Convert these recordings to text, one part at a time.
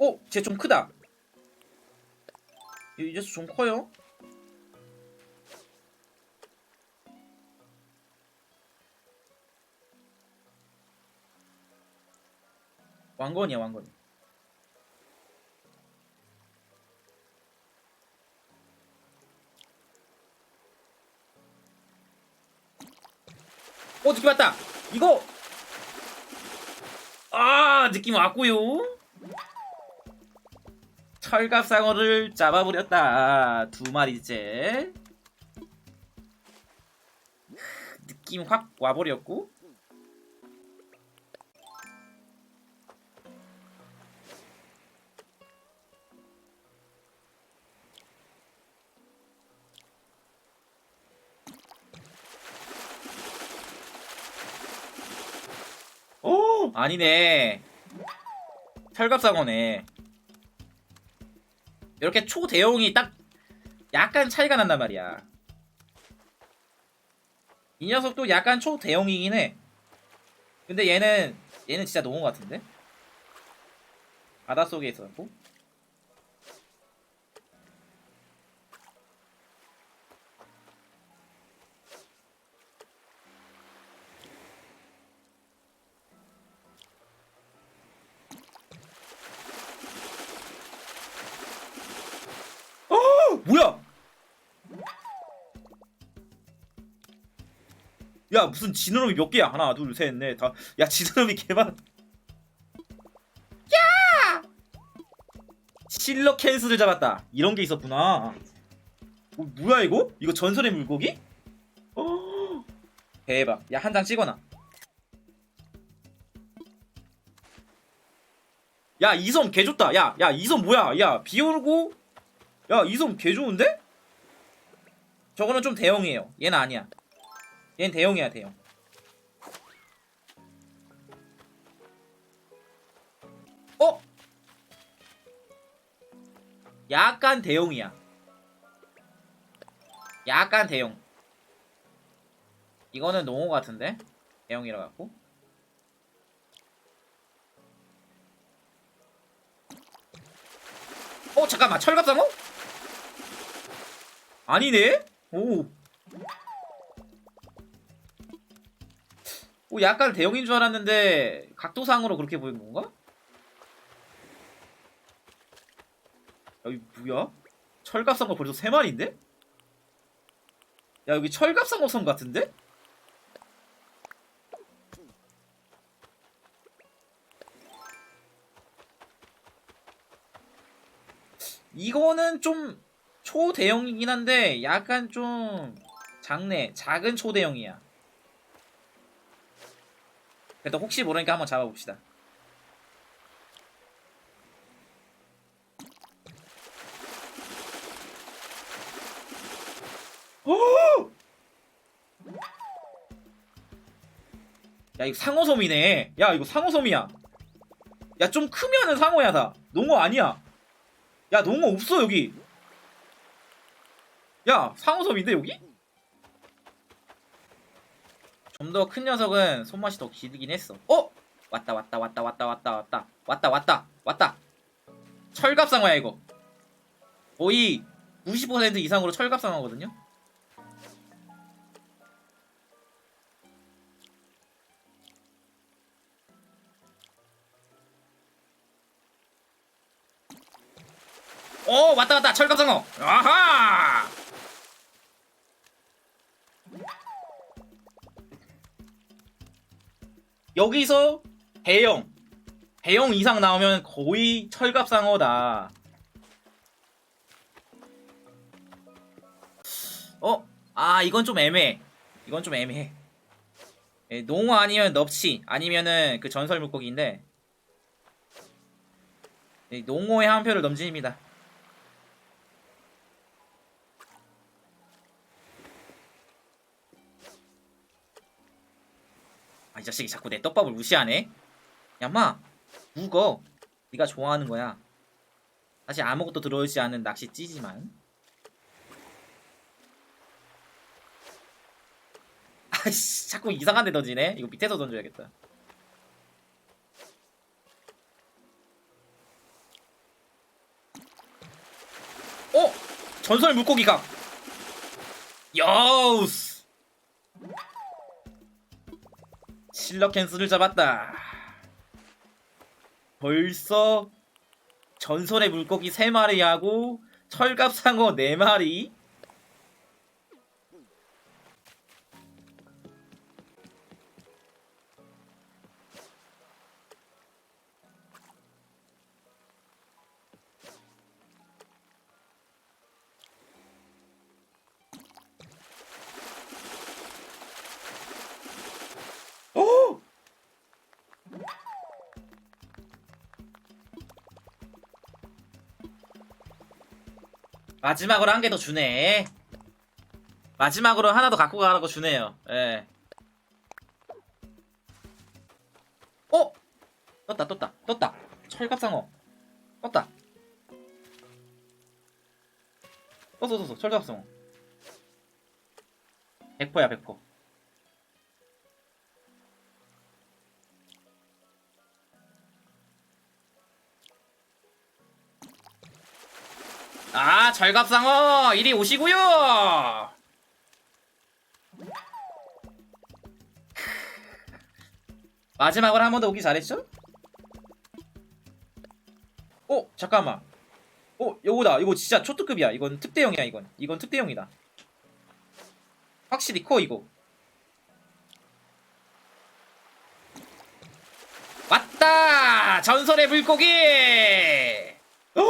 어? 쟤 좀 크다. 이 녀석 좀 커요? 왕건이야 왕건. 어 느낌 왔다. 이거 아 느낌 왔고요. 철갑상어를 잡아버렸다. 두 마리째. 느낌 확 와버렸고. 오 아니네. 철갑상어네. 이렇게 초대형이 딱 약간 차이가 난단 말이야. 이 녀석도 약간 초대형이긴 해. 근데 얘는 얘는 진짜 너무 같은데? 바닷속에 있었고. 야 무슨 지느러미 몇 개야? 하나, 둘, 셋, 넷, 다. 야 지느러미 개만. 야! 실러 캔슬을 잡았다. 이런 게 있었구나. 어, 뭐야 이거? 이거 전설의 물고기? 어, 대박. 야 한 장 찍어놔. 야 이섬 개 좋다. 야, 야 이섬 뭐야? 야 비오르고 야, 이섬 개 좋은데? 저거는 좀 대형이에요. 얘는 아니야. 얘는 대형이야, 대형. 어? 약간 대형이야. 약간 대형. 이거는 농어 같은데? 대형이라 갖고. 어, 잠깐만. 철갑상어? 아니네? 오. 오, 약간 대형인 줄 알았는데, 각도상으로 그렇게 보인 건가? 야, 이 뭐야? 철갑상어 벌써 세 마리인데? 야, 여기 철갑상어 섬 같은데? 이거는 좀 초대형이긴 한데 약간 좀 작네 작은 초대형이야 그래도 혹시 모르니까 한번 잡아봅시다. 오! 야 이거 상어섬이네. 야 이거 상어섬이야. 야 좀 크면은 상어야 다. 농어 아니야. 야 농어 없어 여기. 야 상어섬인데 여기? 좀 더 큰 녀석은 손맛이 더 길긴 했어. 어? 왔다 왔다 왔다 왔다 왔다 왔다. 왔다 왔다 왔다. 철갑상어야 이거. 거의 90% 이상으로 철갑상어거든요? 오 왔다 왔다. 철갑상어. 아하 여기서 대형 대형 이상 나오면 거의 철갑상어다. 어? 아 이건 좀 애매해. 이건 좀 애매해. 예, 농어 아니면 넙치 아니면은 그 전설 물고기인데 예, 농어의 한 표를 넘집니다 아, 이 자식이 자꾸 내 떡밥을 무시하네. 야마, 묵어. 네가 좋아하는 거야. 사실 아무것도 들어있지 않은 낚시 찌지만. 아이씨, 자꾸 이상한 데 던지네. 이거 밑에서 던져야겠다. 어? 전설 물고기가 여우스 실러캔스를 잡았다. 벌써 전설의 물고기 3마리하고 철갑상어 4마리 마지막으로 한 개 더 주네. 마지막으로 하나 더 갖고 가라고 주네요. 예. 어? 떴다, 떴다, 떴다. 철갑상어. 떴다. 떴어, 떴어. 철갑상어. 100%야, 100%. 아, 절갑상어 이리 오시고요. 마지막으로 한 번 더 오기 잘했죠? 어, 잠깐만. 어, 요거다. 이거 진짜 초특급이야. 이건 특대형이야, 이건. 이건 특대형이다. 확실히 커, 이거. 왔다! 전설의 물고기! 어!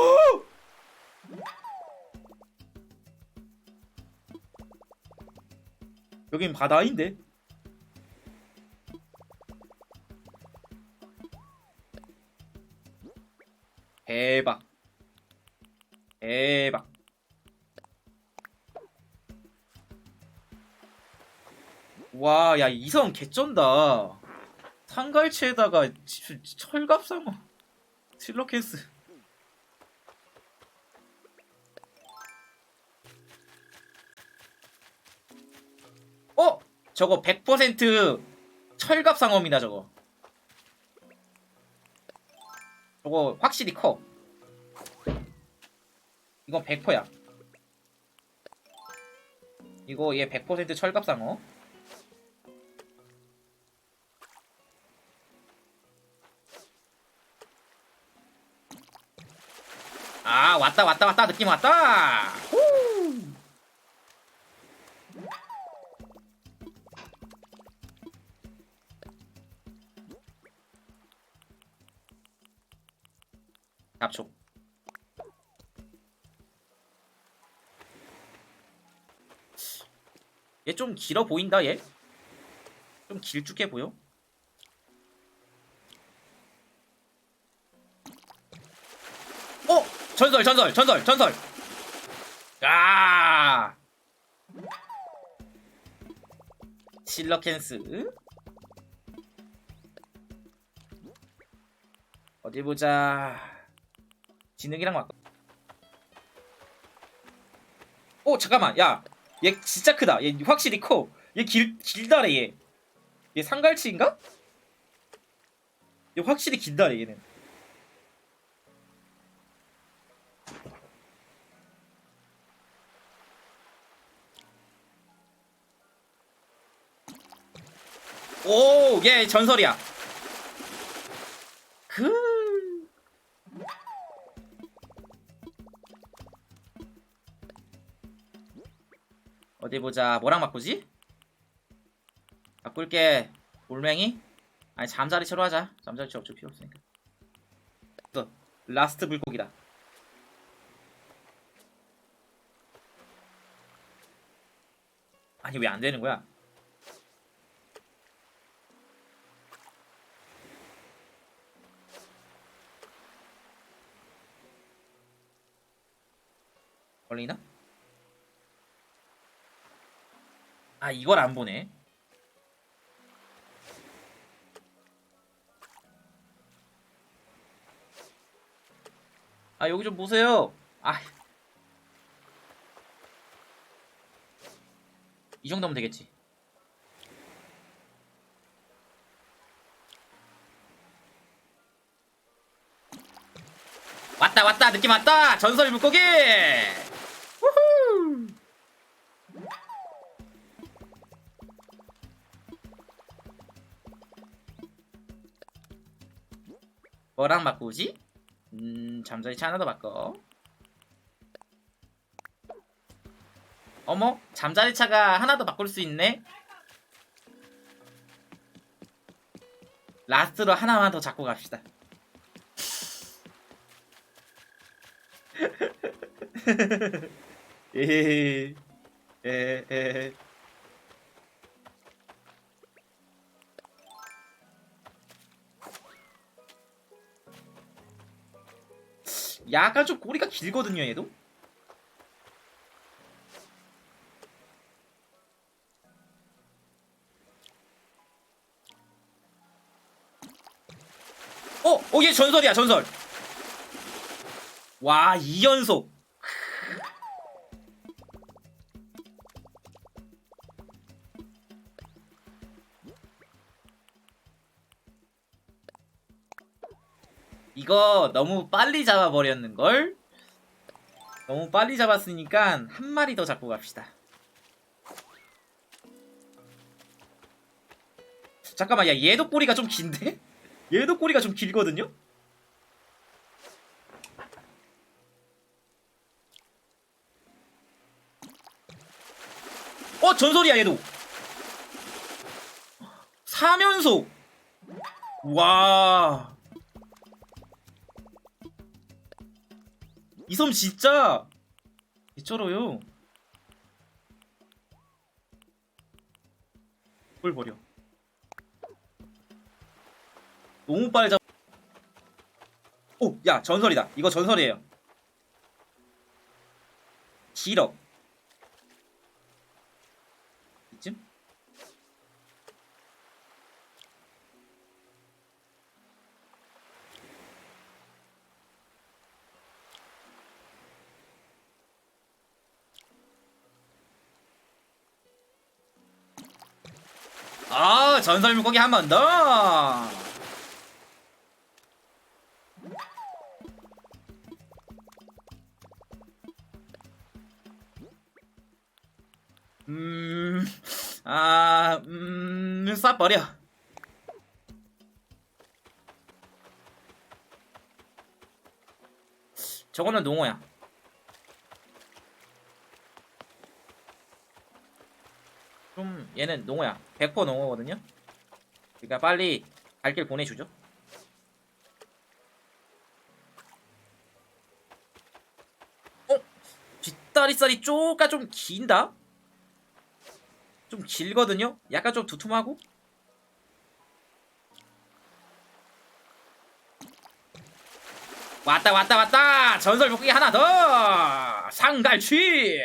여긴 바다인데? 대박. 대박. 와, 야, 이성 개쩐다. 상갈치에다가 치- 철갑상어. 실로캔스. 어? 저거 100% 철갑 상어입니다, 저거. 저거 확실히 커. 이건 100%야. 이거 얘 100% 철갑 상어. 아, 왔다, 왔다, 왔다. 느낌 왔다. 좀 길어 보인다 얘. 좀 길쭉해 보여. 어 전설 전설 전설 전설. 아 실러캔스. 어디 보자. 지능이랑 맞. 어 잠깐만 야 얘 진짜 크다 얘 확실히 커 얘 길 길다래 얘 얘 상갈치인가? 얘 확실히 길다래 얘는 오, 얘 전설이야. 어디 보자. 뭐랑 바꾸지? 바꿀게. 돌멩이? 아니 잠자리 채로 하자. 잠자리 채 어쩔 필요 없으니까. 또 라스트 물고기다. 아니 왜 안 되는 거야? 걸리나? 아 이걸 안 보네. 아 여기 좀 보세요. 아. 이 정도면 되겠지. 왔다 왔다 느낌 왔다 전설 물고기 뭐랑 바꾸지? 음 잠자리차 하나 더 바꿔. 어머 잠자리차가 하나 더 바꿀 수 있네. 라스트로 하나만 더 잡고 갑시다. 에헤헤 약간 좀 꼬리가 길거든요 얘도 어! 어, 얘 전설이야, 전설! 와, 2연속! 이거 너무 빨리 잡아버렸는걸? 너무 빨리 잡았으니까 한 마리 더 잡고 갑시다. 잠깐만, 야, 얘도 꼬리가 좀 긴데? 얘도 꼬리가 좀 길거든요? 어, 전설이야, 얘도! 3연속! 와. 이 섬 진짜 개쩔어요. 뭘 버려. 너무 잡. 오, 야 전설이다. 이거 전설이에요. 길어. 전설 물고기 한 번 더. 음, 아, 음, 쏴 버려. 저거는 농어야. 좀 얘는 농어야. 100% 농어거든요. 그러니까 빨리 갈 길 보내주죠. 어? 뒷다리살이 쪼까 좀 긴다? 좀 길거든요? 약간 좀 두툼하고? 왔다 왔다 왔다 전설 복귀 하나 더 상갈취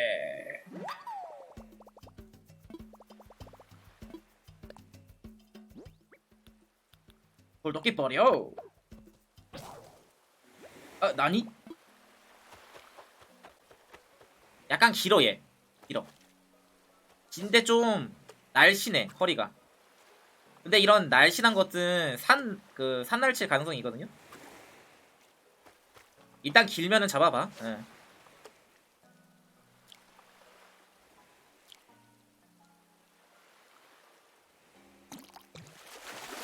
도끼 버려 아 나니? 약간 길어 얘. 길어. 진데 좀 날씬해 허리가. 근데 이런 날씬한 것은 산 그 산날칠 가능성이 있거든요? 일단 길면은 잡아봐. 예.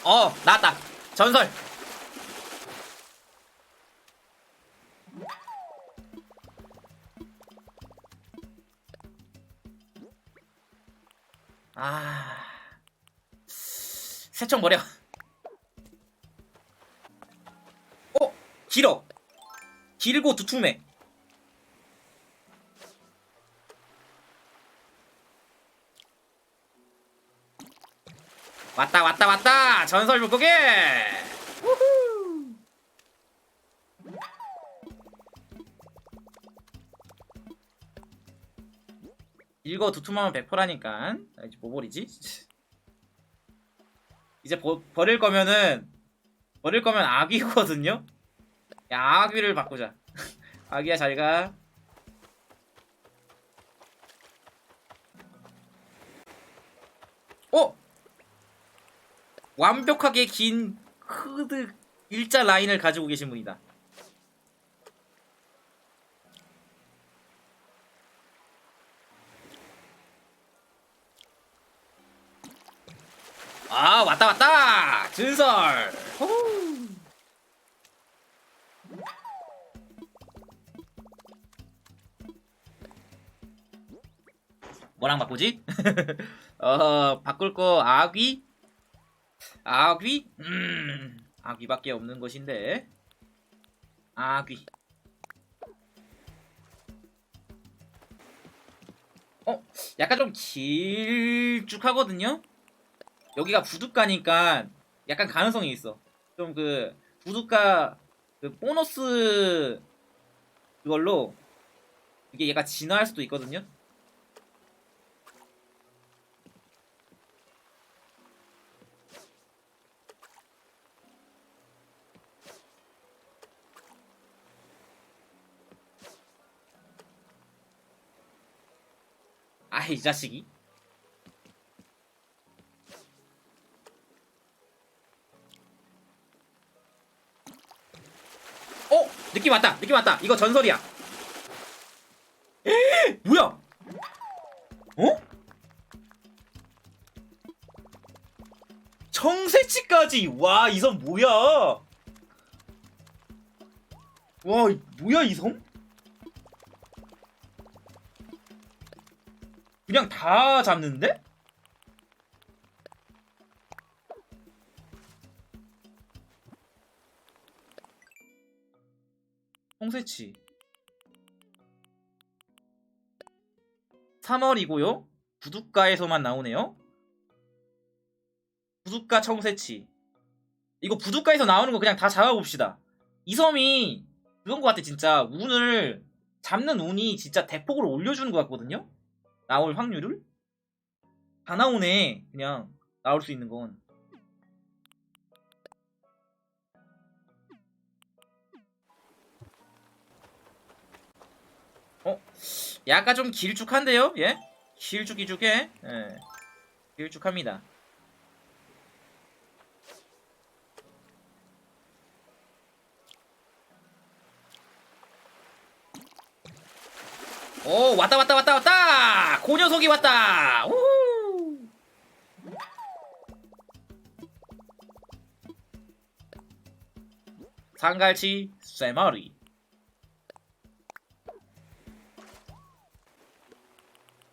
어 나왔다 전설. 아 새총 버려. 어 길어. 길고 두툼해. 왔다 왔다 왔다 전설 물고기 우후. 길고 두툼하면 100%라니까 이제 뭐 버리지? 이제 버, 버릴 거면은 버릴 거면 아귀거든요 야 아귀를 바꾸자 아귀야 잘 가 어? 완벽하게 긴 흐드 일자 라인을 가지고 계신 분이다. 아 왔다 왔다 준설. 뭐랑 바꾸지? 어 바꿀 거 아귀 아귀? 음 아귀밖에 없는 것인데 아귀 어 약간 좀 길쭉하거든요? 여기가 부둣가니까 약간 가능성이 있어 좀 그 부둣가 그 보너스 그걸로 이게 얘가 진화할 수도 있거든요. 아, 이 자식이. 어? 느낌 왔다. 느낌 왔다. 이거 전설이야. 에 뭐야? 어? 청새치까지. 와, 이 섬 뭐야? 와, 이- 뭐야 이 섬? 그냥 다 잡는데? 홍새치. 3월이고요. 부둣가에서만 나오네요. 부둣가 청새치. 이거 부둣가에서 나오는 거 그냥 다 잡아봅시다. 이 섬이 그런 거 같아 진짜. 운을 잡는 운이 진짜 대폭으로 올려주는 것 같거든요 나올 확률을 다 나오네 그냥 나올 수 있는 건 어? 약간 좀 길쭉한데요? 예? 길쭉길쭉해 예. 길쭉합니다 오 왔다 왔다 왔다 왔다 고 녀석이 왔다. 우 상갈치 쇠머리.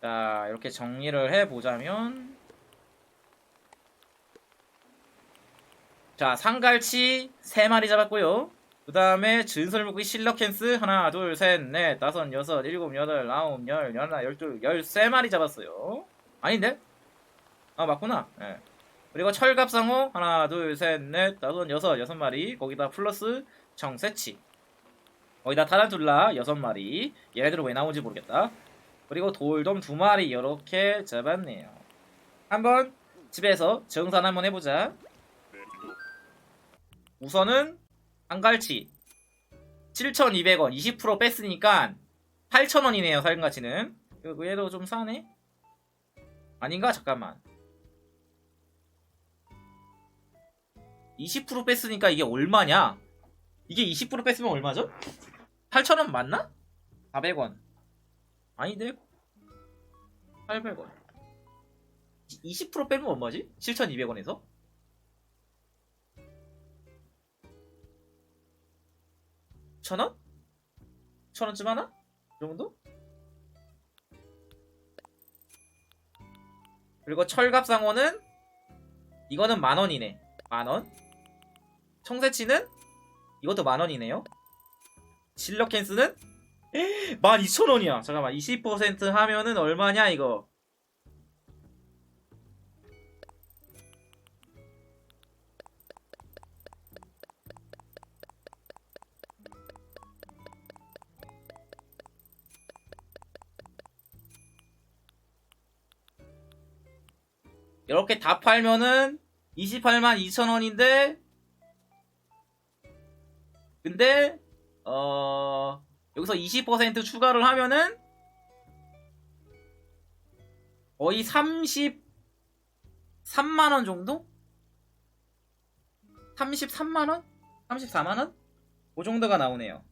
자 이렇게 정리를 해보자면. 자 상갈치 3마리 잡았고요 그 다음에 진설물고기 실러캔스. 하나 둘 셋 넷 다섯 여섯 일곱 여덟 아홉 열 열하나 열둘 열세 마리 잡았어요. 아닌데? 아 맞구나. 예. 그리고 철갑상어 하나 둘 셋 넷 다섯 여섯 여섯 마리. 거기다 플러스 정세치. 거기다 타란툴라 여섯 마리. 얘네들은 왜 나오는지 모르겠다. 그리고 돌돔 두 마리 이렇게 잡았네요. 한번 집에서 정산 한번 해보자. 우선은 한갈치 7,200원 20% 뺐으니까 8,000원이네요 살인가치는 얘도 좀 싸네 아닌가? 잠깐만 20% 뺐으니까 이게 얼마냐? 이게 20% 뺐으면 얼마죠? 8,000원 맞나? 400원 아닌데? 800원 20% 빼면 얼마지? 7,200원에서? 천원? 천원쯤 하나? 이 정도? 그리고 철갑상어는 이거는 만원이네 만원 청새치는 이것도 만원이네요 실러캔스는 12,000원이야 잠깐만 20% 하면은 얼마냐 이거 이렇게 다 팔면은 28만 2천원인데 근데 어 여기서 20% 추가를 하면은 거의 33만원 정도? 33만원? 34만원? 그 정도가 나오네요